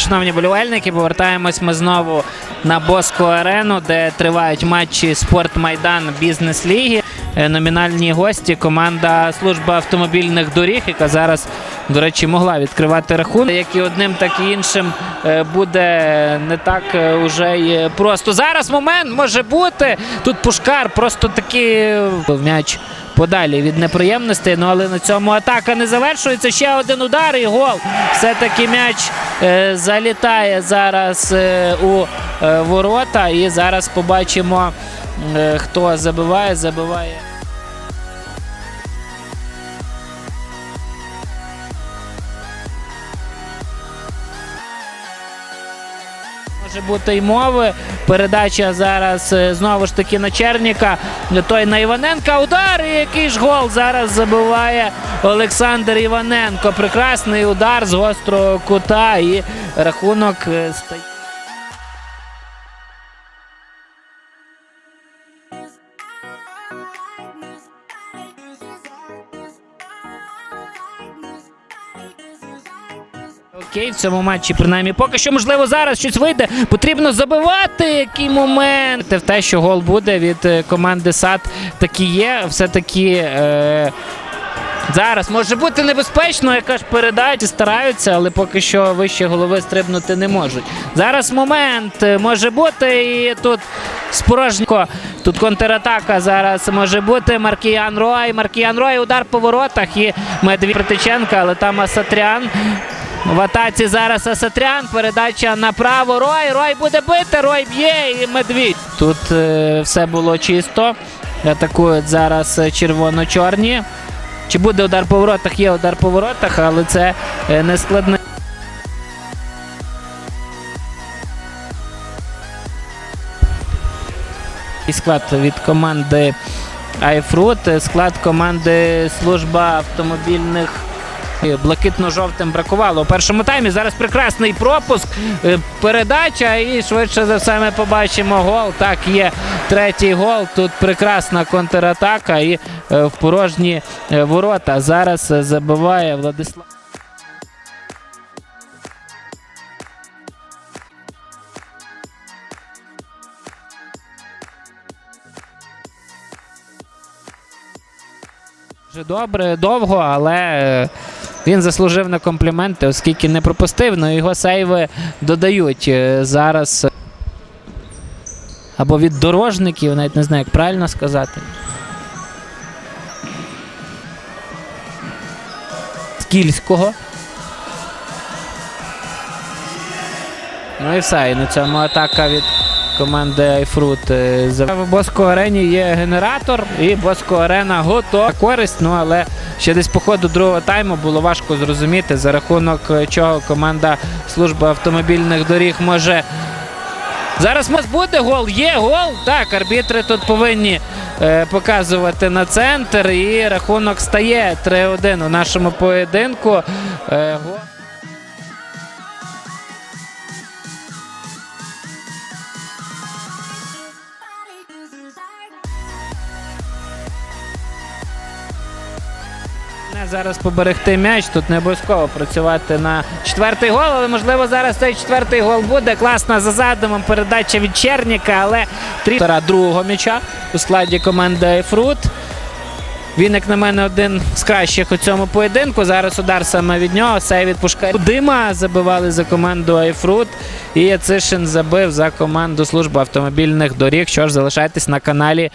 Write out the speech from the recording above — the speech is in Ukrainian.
шановні болівальники, повертаємось ми знову на Боско Арену, де тривають матчі Спорт Майдан Бізнес Ліги. Е, Номінальні гості команда служба автомобільних доріг, яка зараз, до речі, могла відкривати рахунок. Як і одним, так і іншим е, буде не так е, уже й просто. Зараз момент може бути. Тут Пушкар просто таки м'яч подалі від неприємностей. Ну але на цьому атака не завершується. Ще один удар і гол. Все-таки м'яч залітає зараз е, у е, ворота. І зараз побачимо, е, хто забиває. Забиває. Може бути й мови. Передача зараз е, знову ж таки на Черніка. Той на Іваненка. Удар. І який ж гол зараз забиває Олександр Іваненко. Прекрасний удар з гострого кута. І рахунок е, стає. Окей, в цьому матчі принаймні поки що можливо зараз щось вийде. Потрібно забивати. Який момент в те, що гол буде від е, команди САД, таки є. Все таки. Е- Зараз може бути небезпечно, яка ж передача стараються, але поки що вище голови стрибнути не можуть. Зараз момент е, може бути і тут спорожнько. Тут контратака зараз може бути. Маркіян Рой. Маркіян Рой, удар по воротах і Медвідь Притиченка, але там Асатрян. В атаці зараз Асатрян. Передача направо. Рой. Рой буде бити. Рой б'є і медвідь. Тут е, все було чисто. Атакують зараз е, червоно-чорні. Чи буде удар по воротах? Є удар по воротах, але це е, не складне. І склад від команди Айфрут, склад команди служба автомобільних. Блакитно-жовтим бракувало у першому таймі. Зараз прекрасний пропуск, е, передача, і швидше за все ми побачимо гол. Так, є третій гол. Тут прекрасна контратака і е, в порожні е, ворота. Зараз забиває Владислав. Добре, довго, але він заслужив на компліменти, оскільки не пропустив, але його сейви додають е, зараз. Або від дорожників, навіть не знаю, як правильно сказати. Скільського. Ну і все. І на цьому атака від команди Айфрут. е, В Боско Арені є генератор, і Боско Арена готова. Користь, ну але ще десь по ходу другого тайму було важко зрозуміти, за рахунок е, чого команда служби автомобільних доріг може. Зараз нас буде гол. Є гол. Так, арбітри тут повинні е, показувати на центр. І рахунок стає 3-1 у нашому поєдинку. Е, гол. Зараз поберегти м'яч. Тут не обов'язково працювати на четвертий гол, але можливо зараз цей четвертий гол буде. Класна за задумом передача від Черніка, але трітера другого м'яча у складі команди Айфрут. Він, як на мене, один з кращих у цьому поєдинку. Зараз удар саме від нього. Сей від Пушкаря. Дима забивали за команду Айфрут. І Яцишин забив за команду служби автомобільних доріг. Що ж, залишайтесь на каналі.